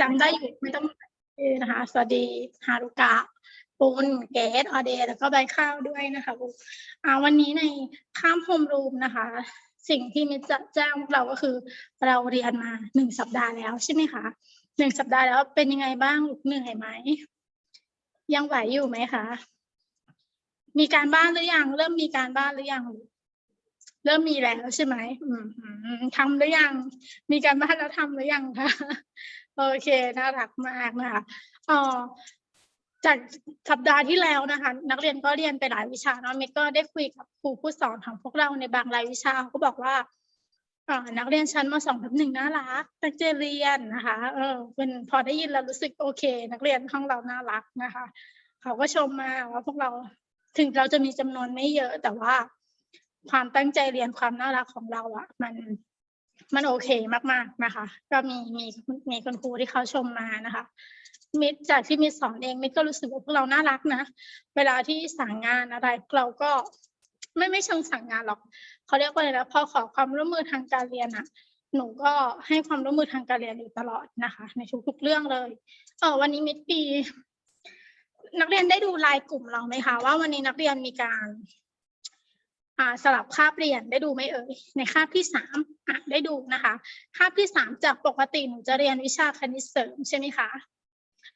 จำได้อยู่ไม่ต้องเออนะคะ สวัสดีฮารุกะปุนเกตออเดย์แล้วก็ใบข้าวด้วยนะคะลูกวันนี้ในข้ามโฮมรูมนะคะ สิ่งที่มิจะแจ้งพวกเราก็คือเราเรียนมาหนึ่งสัปดาห์แล้วใช่ไหมคะหนึ่งสัปดาห์แล้วเป็นยังไงบ้างลูกเหนื่อยไหม ยังไหวอยู่ไหมคะ มีการบ้านหรือยัง เริ่มมีการบ้านหรือยัง เริ่มมีแล้วใช่ไหมอืมอืมทำหรือยัง มีการบ้านแล้วทำหรือยังคะ โอเคน่ารักมากนะคะเอ่อจากสัปดาห์ที่แล้วนะคะ นักเรียนก็เรียนไปหลายวิชาเนาะเมกก็ได้คุยกับครูผู้สอนของพวกเราในบางรายวิชาเขาก็บอกว่าอ่อนักเรียนชั้นมสองทับหนึ่งน่ารักตั้งใจเรียนนะคะเออเป็นพอได้ยินแล้วรู้สึกโอเค นักเรียนของเราน่ารักนะคะ เขาก็ชมมาว่าพวกเราถึงเราจะมีจำนวนไม่เยอะ แต่ว่าความตั้งใจเรียนความน่ารักของเราอะมัน มันโอเคมากๆนะคะ ก็มีมีมีคุณครูที่เขาชมมานะคะ มิตรจากที่มิตรสอนเองมิตรก็รู้สึกว่าพวกเราน่ารักนะ เวลาที่สั่งงานอะไรเราก็ไม่ไม่เชิงสั่งงานหรอกเขาเรียกว่าอะไรนะพอขอความร่วมมือทางการเรียนอะหนูก็ให้ความร่วมมือทางการเรียนอยู่ตลอดนะคะ ในทุกๆเรื่องเลยเออวันนี้มิตรปี นักเรียนได้ดูไลน์กลุ่มเราไหมคะว่าวันนี้นักเรียนมีการ สลับคาบเรียนได้ดูไหมเอ่ยในคาบที่สามได้ดูนะคะ คาบที่สามจากปกติหนูจะเรียนวิชาคณิตเสริมใช่ไหมคะ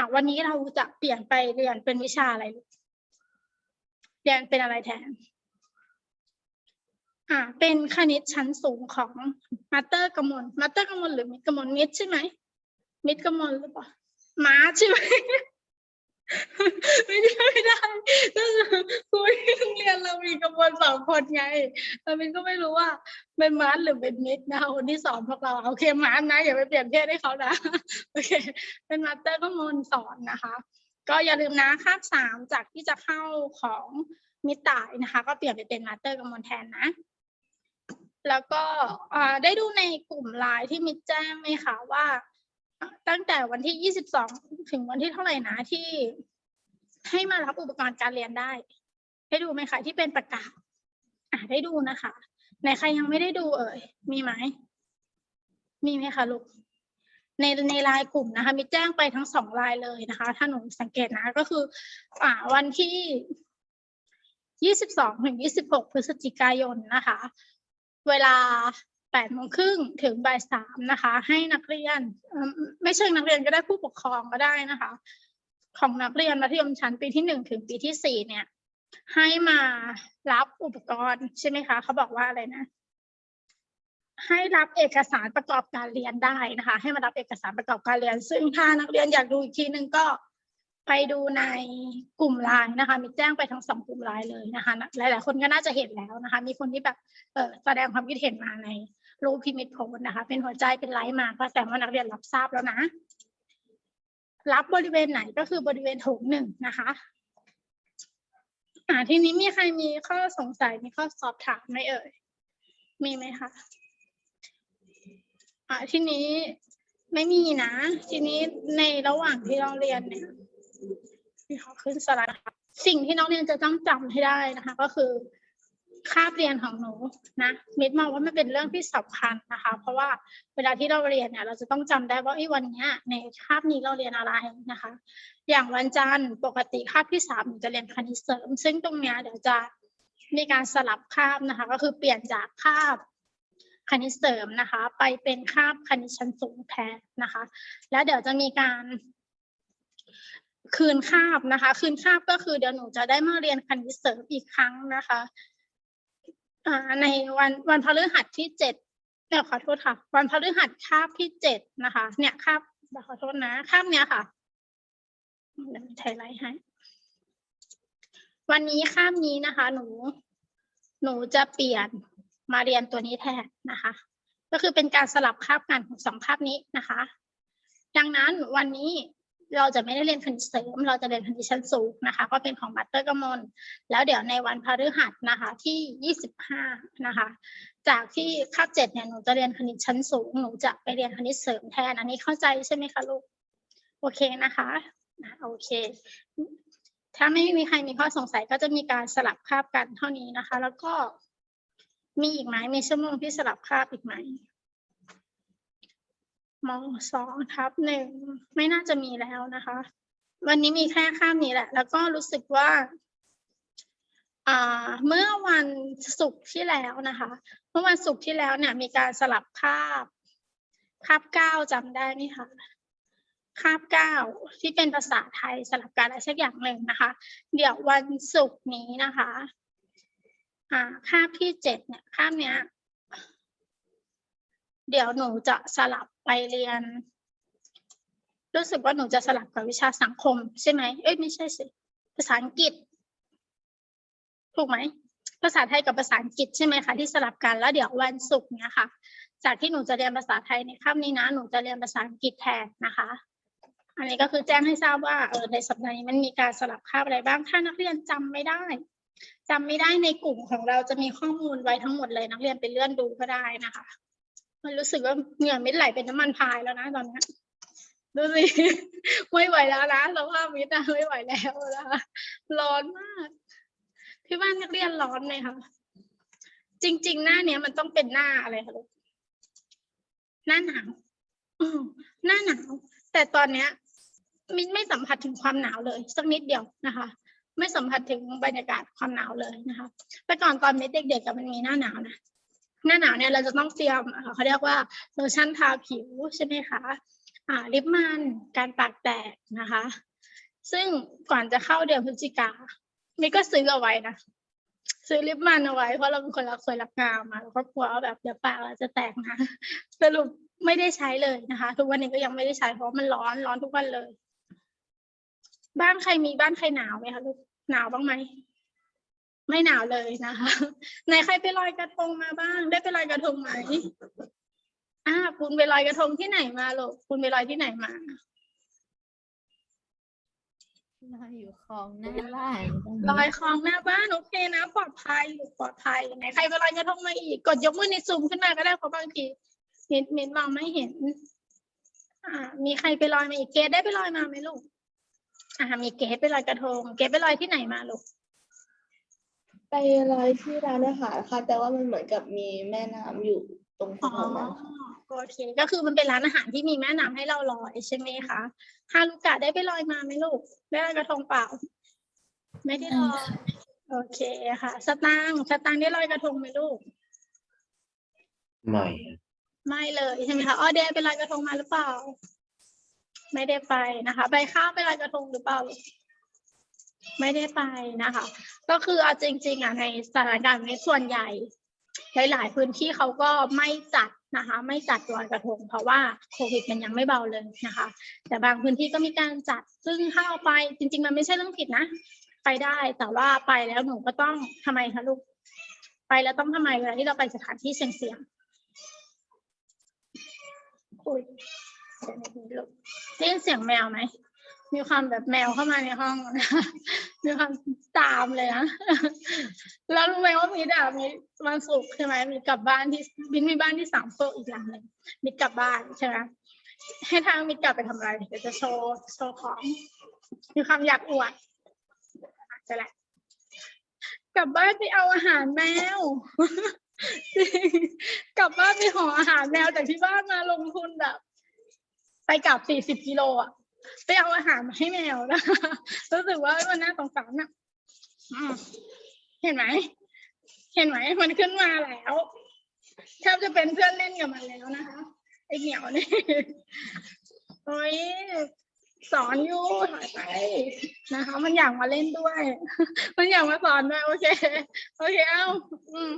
ะวันนี้เราจะเปลี่ยนไปเรียนเป็นวิชาอะไรเรียนเป็นอะไรแทนอ่าเป็นคณิตชั้นสูงของมาสเตอร์กมลมาสเตอร์กมลหรือมิตรกมลมิตรใช่ไหมมิตรกมลหรือเปล่ามาใช่ไหม ไม่ได้ไม่ได้ก็คือครูที่โรงเรียนเรามีกระบวนสองคนไงแต่มินก็ไม่รู้ว่าเป็นมาร์ทหรือเป็นมิดนะคะคนที่สอนพวกเราโอเคมาร์ทนะ อย่าไปเปลี่ยนเพศให้เขานะโอเค เป็นมาสเตอร์ก็มนสอนนะคะ ก็อย่าลืมนะคาบสามจากที่จะเข้าของมิตรตายนะคะ ก็เปลี่ยนไปเป็นมาสเตอร์กบมนแทนนะ แล้วก็ได้ดูในกลุ่มไลน์ที่มิตรแจ้งไหมคะว่า ตั้งแต่วันที่22ถึงวันที่เท่าไหร่นะที่ให้มารับอุปกรณ์การเรียนได้ ได้ดูไหมคะที่เป็นประกาศอ่าได้ดูนะคะไหนใครยังไม่ได้ดูเอ่ยมีไหมมีไหมคะลูกในในไลน์กลุ่มนะคะ มีแจ้งไปทั้งสองไลน์เลยนะคะ ถ้าหนูสังเกตนะก็คือ อ่าวันที่22ถึง26พฤศจิกายนนะคะ เวลา แปดโมงครึ่งถึงบ่ายสามนะคะ ให้นักเรียนไม่ใช่นักเรียนก็ได้ผู้ปกครองก็ได้นะคะ ของนักเรียนมัธยมชั้นปีที่หนึ่งถึงปีที่สี่เนี่ย ให้มารับอุปกรณ์ใช่ไหมคะเขาบอกว่าอะไรนะ ให้รับเอกสารประกอบการเรียนได้นะคะ ให้มารับเอกสารประกอบการเรียน ซึ่งถ้านักเรียนอยากดูอีกทีนึงก็ ไปดูในกลุ่มไลน์นะคะ มีแจ้งไปทั้งสองกลุ่มไลน์เลยนะคะ หลาย ๆ คนก็น่าจะเห็นแล้วนะคะ มีคนที่แบบเออแสดงความคิดเห็นมาในรูปพิมิตโพสนะคะ เป็นหัวใจเป็นไลค์มาก็แสดงว่านักเรียนรับทราบแล้วนะ รับบริเวณไหนก็คือบริเวณโถงหนึ่งนะคะอ่าทีนี้มีใครมีข้อสงสัยมีข้อสอบถามไหมเอ่ยมีไหมคะอ่าทีนี้ไม่มีนะ ทีนี้ในระหว่างที่เราเรียนเนี่ย ขาขึ้นสไลด์นะคะสิ่งที่น้องเรียนจะต้องจำให้ได้นะคะ ก็คือคาบเรียนของหนูนะมิดมองว่ามันเป็นเรื่องที่สำคัญนะคะ เพราะว่าเวลาที่เราเรียนเนี่ย เราจะต้องจำได้ว่าไอ้วันเนี้ยในคาบนี้เราเรียนอะไรนะคะ อย่างวันจันทร์ปกติคาบที่สามหนูจะเรียนคณิตเสริม ซึ่งตรงเนี้ยเดี๋ยวจะมีการสลับคาบนะคะ ก็คือเปลี่ยนจากคาบคณิตเสริมนะคะ ไปเป็นคาบคณิตชั้นสูงแทนนะคะ แล้วเดี๋ยวจะมีการ คืนคาบนะคะ คืนคาบก็คือเดี๋ยวหนูจะได้มาเรียนคณิตเสริมอีกครั้งนะคะอ่าในวันวันพฤหัสที่เจ็ดเดี๋ยวขอโทษค่ะ วันพฤหัสคาบที่เจ็ดนะคะ เนี่ยคาบขอโทษนะคาบเนี้ยค่ะเดี๋ยวไทยไลท์ให้วันนี้คาบนี้นะคะ หนู หนูจะเปลี่ยนมาเรียนตัวนี้แทนนะคะ ก็คือเป็นการสลับคาบกันของสองคาบนี้นะคะ ดังนั้นวันนี้ เราจะไม่ได้เรียนคณิตเสริม เราจะเรียนคณิตชั้นสูงนะคะ ก็เป็นของมาสเตอร์กมลแล้วเดี๋ยวในวันพฤหัสนะคะที่ยี่สิบห้านะคะ จากที่คาบเจ็ดเนี่ยหนูจะเรียนคณิตชั้นสูง หนูจะไปเรียนคณิตเสริมแทน อันนี้เข้าใจใช่ไหมคะลูก โอเคนะคะนะโอเค ถ้าไม่มีใครมีข้อสงสัยก็จะมีการสลับคาบกันเท่านี้นะคะ แล้วก็มีอีกไหมมีชั่วโมงที่สลับคาบอีกไหม มสองทับหนึ่งไม่น่าจะมีแล้วนะคะ วันนี้มีแค่ข้ามนี้แหละ แล้วก็รู้สึกว่าเมื่อวันศุกร์ที่แล้วนะคะ เมื่อวันศุกร์ที่แล้วเนี่ย มีการสลับคาบคาบเก้าจำได้ไหมคะคาบเก้าที่เป็นภาษาไทยสลับกันอะไรสักอย่างหนึ่งนะคะ เดี๋ยววันศุกร์นี้นะคะ อ่าคาบที่เจ็ดเนี่ยคาบเนี้ย เดี๋ยวหนูจะสลับไปเรียน รู้สึกว่าหนูจะสลับกับวิชาสังคม ใช่ไหมเอ้ยไม่ใช่สิภาษาอังกฤษ ถูกไหมภาษาไทยกับภาษาอังกฤษใช่ไหมคะที่สลับกันแล้วเดี๋ยววันศุกร์เนี้ยค่ะจากที่หนูจะเรียนภาษาไทยในคาบนี้นะหนูจะเรียนภาษาอังกฤษแทนนะคะ อันนี้ก็คือแจ้งให้ทราบว่าเออในสัปดาห์นี้มันมีการสลับคาบอะไรบ้าง ถ้านักเรียนจำไม่ได้จำไม่ได้ในกลุ่มของเราจะมีข้อมูลไว้ทั้งหมดเลย นักเรียนไปเลื่อนดูก็ได้นะคะ มันรู้สึกว่าเหงื่อม็ดไหลเป็นน้ำมันพายแล้วนะตอนนี้ดูสิไม่ไหวแล้วนะสภาพมิตรอะไม่ไหวแล้วนะร้อนมากที่บ้านนักเรียนร้อนไหมคะจริง ๆ หน้าเนี้ยมันต้องเป็นหน้าอะไรคะลูกหน้าหนาวหน้าหนาว แต่ตอนเนี้ยมินไม่สัมผัสถึงความหนาวเลย สักนิดเดียวนะคะ ไม่สัมผัสถึงบรรยากาศความหนาวเลยนะคะ แต่ก่อนตอนม็ดเด็กๆกับมันมีหน้าหนาวนะ หน้าหนาวเนี่ยเราจะต้องเตรียมเขาเรียกว่าโลชั่นทาผิวใช่ไหมคะอ่าลิปมันการปากแตกนะคะ ซึ่งก่อนจะเข้าเดือนพฤศจิกามิก็ซื้อเอาไว้นะซื้อลิปมันเอาไว้เพราะเราเป็นคนรักสวยรักงามมาแล้วก็กลัวแบบเดี๋ยวปากเราจะแตกนะสรุปไม่ได้ใช้เลยนะคะ ทุกวันนี้ก็ยังไม่ได้ใช้เพราะมันร้อนร้อนทุกวันเลย บ้านใครมีบ้านใครหนาวไหมคะลูกหนาวบ้างไหม ไม่หนาวเลยนะคะไหนใครไปลอยกระทงมาบ้าง ได้ไปลอยกระทงไหมอ่าคุณไปลอยกระทงที่ไหนมาลูกคุณไปลอยที่ไหนมาลอยอยู่คลองหน้าบ้านตรงลอนี้ยคลองหน้าบ้านโอเคนะ ปลอดภัยลูกปลอดภัยไหนใครไปลอยกระทงมาอีกกดยกมือในซูมขึ้นมาก็ได้เพราะบางทีเห็นเห็นมองไม่เห็น อ่า มีใครไปลอยมาอีกเกดได้ไปลอยมาไหมลูกอ่ามีเกดไปลอยกระทง เกดไปลอยที่ไหนมาลูกไป ลอยที่ร้านอาหารค่ะ แต่ว่ามันเหมือนกับมีแม่น้ำอยู่ตรงอ๋อแถวนั้นค่ะโอเค ก็คือมันเป็นร้านอาหารที่มีแม่น้ำให้เราลอยใช่ไหมคะฮารุกะได้ไปลอยมาไหมลูกได้ลอยกระทงเปล่า ไม่ได้ลอยโอเคค่ะ สตางค์สตางค์ได้ลอยกระทงไหมลูก ไม่ไม่เลยใช่ไหมคะออเดย์ไปลอยกระทงมาหรือเปล่า ไม่ได้ไปนะคะใบข้าวไปลอยกระทงหรือเปล่า ไม่ได้ไปนะคะ ก็คือเอาจริงๆอะในสถานการณ์นี้ส่วนใหญ่ หลายๆพื้นที่เขาก็ไม่จัดนะคะ ไม่จัดลอยกระทง เพราะว่าโควิดมันยังไม่เบาเลยนะคะ แต่บางพื้นที่ก็มีการจัดซึ่งถ้าเอาไปจริง ๆ มันไม่ใช่เรื่องผิดนะ ไปได้แต่ว่าไปแล้วหนูก็ต้องทำไมคะลูกไปแล้วต้องทำไมเวลาที่เราไปสถานที่เสี่ยงๆอุ้ยได้ยินเสียงแมวไหม มีความแบบแมวเข้ามาในห้องนะมีความตามเลยนะแล้วรู้ไหมว่ามิดอะมีวันศุกร์ใช่ไหมมีกลับบ้านที่มิดมีบ้านที่สามโซกอีกหลังหนึ่งมิดกลับบ้านใช่ไหมให้ทางมิดกลับไปทำอะไรเดี๋ยวจะโชว์โชว์ของ มีความอยากอวดจะแหละกลับบ้านไปเอาอาหารแมวกลับบ้านไปห่ออาหารแมวจากที่บ้านมาลงทุนแบบไปกลับสี่สิบกิโลอะ ไปเอาอาหารมาให้แมวนะรู้สึกว่ามันน่าสงสารอะเห็นไหม เห็นไหมมันขึ้นมาแล้วแทบจะเป็นเพื่อนเล่นกับมันแล้วนะคะไอเหนียวนี่โอ้ยสอนอยู่ถอยไปนะคะ มันอยากมาเล่นด้วย มันอยากมาสอนด้วยโอเคโอเคเอ้าอืม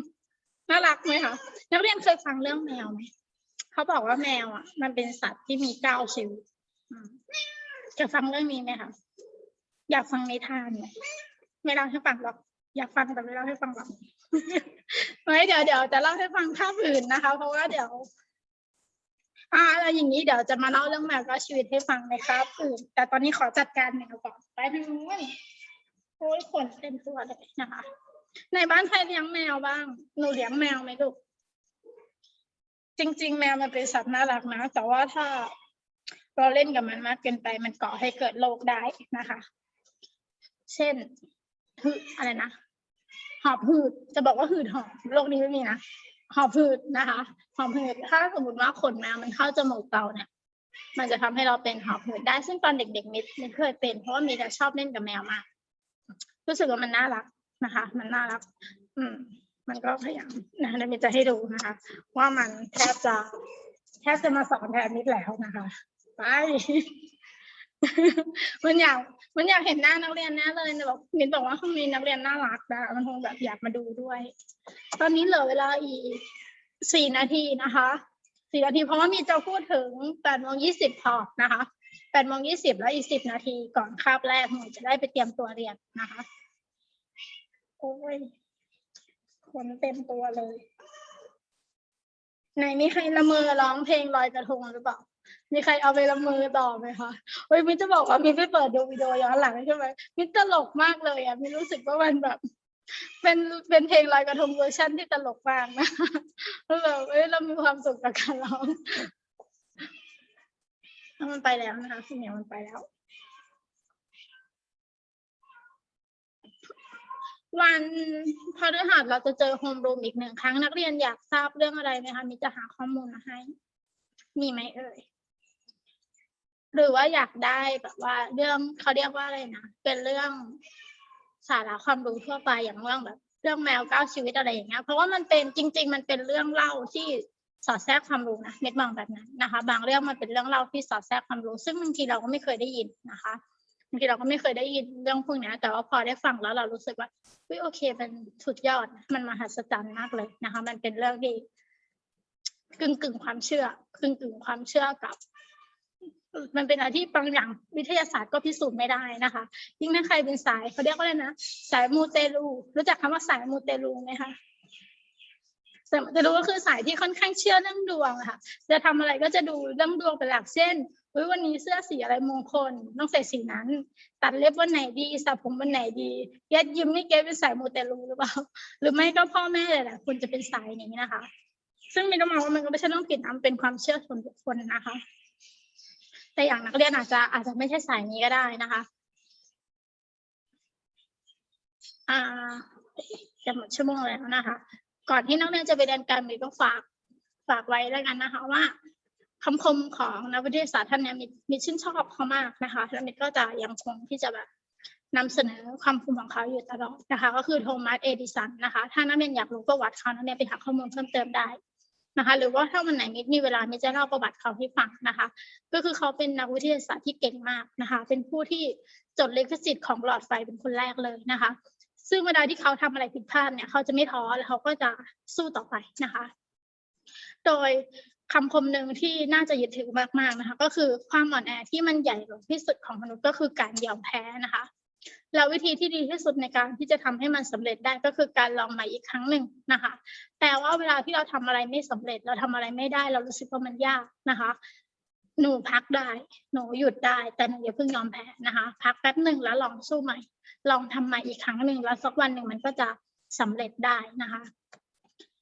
น่ารักไหมคะนักเรียนเคยฟังเรื่องแมวไหมเขาบอกว่าแมวอะ มันเป็นสัตว์ที่มีเก้าชีวิต อืมจะฟังเรื่องนี้ไหมคะอยากฟังนิทานไหมไม่เล่าให้ฟังหรอก อยากฟังแต่ไม่เล่าให้ฟังหรอกไว้เดี๋ยวเดี๋ยวจะเล่าให้ฟังภาพอื่นนะคะ เพราะว่าเดี๋ยวอ่าแล้วอย่างนี้เดี๋ยวจะมาเล่าเรื่องแมวก็ชีวิตให้ฟังในคราบอื่นแต่ตอนนี้ขอจัดการแมวก่อนไปทางนู้นโอ้ยขนเต็มตัวเลยนะคะ ในบ้านใครเลี้ยงแมวบ้าง หนูเลี้ยงแมวไหมลูกจริง ๆ แมวมันเป็นสัตว์น่ารักนะแต่ว่าถ้า เราเล่นกับมันมากเกินไปมันก่อให้เกิดโรคได้นะคะ เช่นหืดอะไรนะหอบหืดจะบอกว่าหืดหอบโรคนี้ไม่มีนะหอบหืดนะคะหอบหืดถ้าสมมติว่าขนแมวมันเข้าจมูกเราเนี่ยมันจะทำให้เราเป็นหอบหืดได้ ซึ่งตอนเด็กๆมิดมิดเคยเป็น เพราะว่ามิดอะชอบเล่นกับแมวมาก รู้สึกว่ามันน่ารักนะคะ มันน่ารัก อืม มันก็พยายามนะเดี๋ยวมิดจะให้ดูนะคะ ว่ามันแทบจะแทบจะมาสอนแทนมิดแล้วนะคะ ไป มันอยาก มันอยากเห็นหน้านักเรียนแน่เลยนะบอกมินบอกว่าห้องนี้นักเรียนน่ารักนะมันคงแบบอยากมาดูด้วย ตอนนี้เหลือเวลาอีกสี่นาทีนะคะสี่นาทีเพราะว่ามีจะพูดถึงแปดโมงยี่สิบพอนะคะแปดโมงยี่สิบแล้วอีกสิบนาทีก่อนคาบแรกหนูจะได้ไปเตรียมตัวเรียนนะคะโอ้ยคนเต็มตัวเลยไหนมีใครละเมอร้องเพลงลอยกระทงหรือเปล่า มีใครเอาไปละเมอต่อไหมคะเฮ้ยมินจะบอกว่ามินไปเปิดดูวิดีโอย้อนหลังใช่ไหมมินตลกมากเลยอะมินรู้สึกว่ามันแบบ เป็นเป็นเพลงลอยกระทงเวอร์ชันที่ตลกมากนะแล้วแบบเอ้ยเรามีความสุขกับการร้องมันไปแล้วนะคะพี่เหมียวมันไปแล้ว วันพฤหัสเราจะเจอโฮมรูมอีกหนึ่งครั้งนักเรียนอยากทราบเรื่องอะไรไหมคะมินจะหาข้อมูลมาให้ มีไหมเอ่ย หรือว่าอยากได้แบบว่าเรื่องเขาเรียกว่าอะไรนะเป็นเรื่องสาระความรู้ทั่วไปอย่างเรื่องแบบ เรื่องแมวเก้าชีวิตอะไรอย่างเงี้ยเพราะว่ามันเป็นจริง ๆ มันเป็นเรื่องเล่าที่สอดแทรกความรู้นะเม็ดมองแบบนั้นนะคะ บางเรื่องมันเป็นเรื่องเล่าที่สอดแทรกความรู้ ซึ่งบางทีเราก็ไม่เคยได้ยินนะคะบางทีเราก็ไม่เคยได้ยินเรื่องพวกนี้แต่ว่าพอได้ฟังแล้วเรารู้สึกว่าเฮ้ยโอเคมันสุดยอด มันมหัศจรรย์มากเลยนะคะ มันเป็นเรื่องที่กึ่งกึ่งความเชื่อกึ่งกึ่งความเชื่อกับ มันเป็นอะไรที่บางอย่างวิทยาศาสตร์ก็พิสูจน์ไม่ได้นะคะ ยิ่งถ้าใครเป็นสายเขาเรียกว่าอะไรนะสายมูเตลูรู้จักคำว่าสายมูเตลูไหมคะสายมูเตลูก็คือสายที่ค่อนข้างเชื่อเรื่องดวงะค่ะ จะทำอะไรก็จะดูเรื่องดวงเป็นหลักเช่นวันนี้เสื้อสีอะไรมงคลต้องใส่สีนั้น ตัดเล็บวันไหนดีสระผมวันไหนดีเย็ดยิ้มนี่เกเป็นสายมูเตลูหรือเปล่าหรือไม่ก็พ่อแม่หลายๆคนจะเป็นสายนี้นะคะ ซึ่งมินก็มองว่ามันก็ไม่ใช่เรื่องผิดนะมันเป็นความเชื่อส่วนบุคคลนะคะ แต่อย่างนักเรียนอาจจะอาจจะไม่ใช่สายนี้ก็ได้นะคะอ่าจะหมดชั่วโมงแล้วนะคะ ก่อนที่นักเรียนจะไปเรียนการมีก็ฝากฝากไว้แล้วกันนะคะว่าคำคมของนักวิทยาศาสตร์ท่านเนี้ยมีมีชื่นชอบเขามากนะคะแล้วมิก็จะยังคงที่จะแบบนำเสนอความคมของเขาอยู่ตลอดนะคะ ก็คือโทมัสเอดิสันนะคะ ถ้านักเรียนอยากรู้ประวัติเขานักเรียนไปหาข้อมูลเพิ่มเติมได้ นะคะ หรือว่าถ้าวันไหนมิดมีเวลามิดจะเล่าประวัติเขาให้ฟังนะคะ ก็คือเขาเป็นนักวิทยาศาสตร์ที่เก่งมากนะคะ เป็นผู้ที่จดลิขสิทธิ์ของหลอดไฟเป็นคนแรกเลยนะคะ ซึ่งเวลาที่เขาทำอะไรผิดพลาดเนี่ยเขาจะไม่ท้อแล้วเขาก็จะสู้ต่อไปนะคะ โดยคำคมหนึ่งที่น่าจะยึดถือมากๆนะคะ ก็คือความอ่อนแอที่มันใหญ่หลวงที่สุดของมนุษย์ก็คือการยอมแพ้นะคะ แล้ววิธีที่ดีที่สุดในการที่จะทำให้มันสำเร็จได้ก็คือการลองใหม่อีกครั้งหนึ่งนะคะ แต่ว่าเวลาที่เราทำอะไรไม่สำเร็จ เราทำอะไรไม่ได้ เรารู้สึกว่ามันยากนะคะ หนูพักได้ หนูหยุดได้ แต่หนูอย่าเพิ่งยอมแพ้นะคะ พักแป๊บหนึ่งแล้วลองสู้ใหม่ ลองทำใหม่อีกครั้งหนึ่งแล้วสักวันหนึ่งมันก็จะสำเร็จได้นะคะ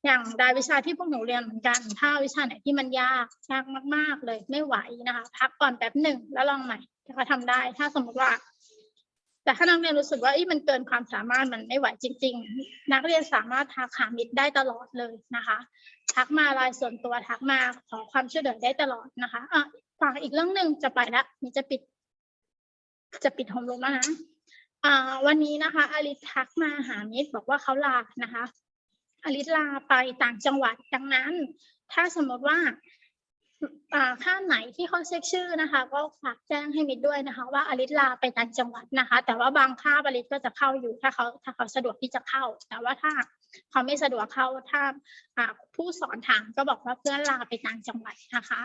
อย่างรายวิชาที่พวกหนูเรียนเหมือนกัน ถ้าวิชาไหนที่มันยากยากมาก ๆเลยไม่ไหวนะคะ พักก่อนแป๊บหนึ่งแล้วลองใหม่ก็ทำได้ ถ้าสมมติว่า แต่ถ้านักเรียนรู้สึกว่าอ้ยมันเกินความสามารถมันไม่ไหวจริง ๆ นักเรียนสามารถทักหามิตรได้ตลอดเลยนะคะ ทักมาลน์ส่วนตัวทักมาขอความช่วยเหลือได้ตลอดนะคะอะฝากอีกเรื่องหนึ่งจะไปละนี่จะปิด จะปิดโฮมรูมแล้วนะอ่าวันนี้นะคะอลิทักมาหามิตรบอกว่าเขาลานะคะอลิลาไปต่างจังหวัดดังนั้น ถ้าสมมติว่า อ่าไหนที่เขาเช็คชื่อนะคะ ก็ฝากแจ้งให้มิตรด้วยนะคะ ว่าอลิสลาไปต่างจังหวัดนะคะ แต่ว่าบางค่าบอลิสก็จะเข้าอยู่ถ้าเขาถ้าเขาสะดวกที่จะเข้า แต่ว่าถ้าเขาไม่สะดวกเข้าถ้าผู้สอนถามก็บอกว่าเพื่อนลาไปต่างจังหวัดนะคะ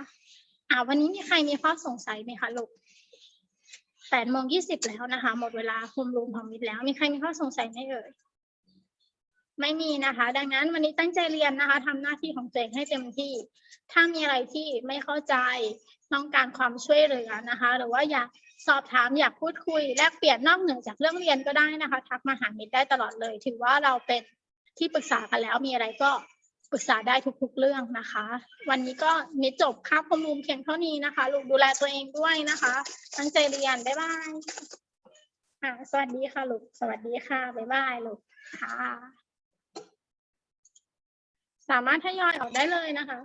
อ่าวันนี้มีใครมีข้อสงสัยไหมคะลูกแปดโมงยี่สิบแล้วนะคะ หมดเวลาคุมรูมของมิตรแล้ว มีใครมีข้อสงสัยไหมเอ่ย ไม่มีนะคะ ดังนั้นวันนี้ตั้งใจเรียนนะคะทำหน้าที่ของตัวเองให้เต็มที่ ถ้ามีอะไรที่ไม่เข้าใจต้องการความช่วยเหลือนะคะ หรือว่าอยากสอบถามอยากพูดคุยแลกเปลี่ยนนอกเหนือจากเรื่องเรียนก็ได้นะคะ ทักมาหามิตรได้ตลอดเลย ถือว่าเราเป็นที่ปรึกษากันแล้วมีอะไรก็ปรึกษาได้ทุกๆเรื่องนะคะ วันนี้ก็มิตรจบค่าข้อมูลเพียงเท่านี้นะคะลูกดูแลตัวเองด้วยนะคะ ตั้งใจเรียนบ๊ายบายสวัสดีค่ะลูกสวัสดีค่ะบ๊ายบายลูกค่ะ สามารถทยอยออกได้เลยนะคะ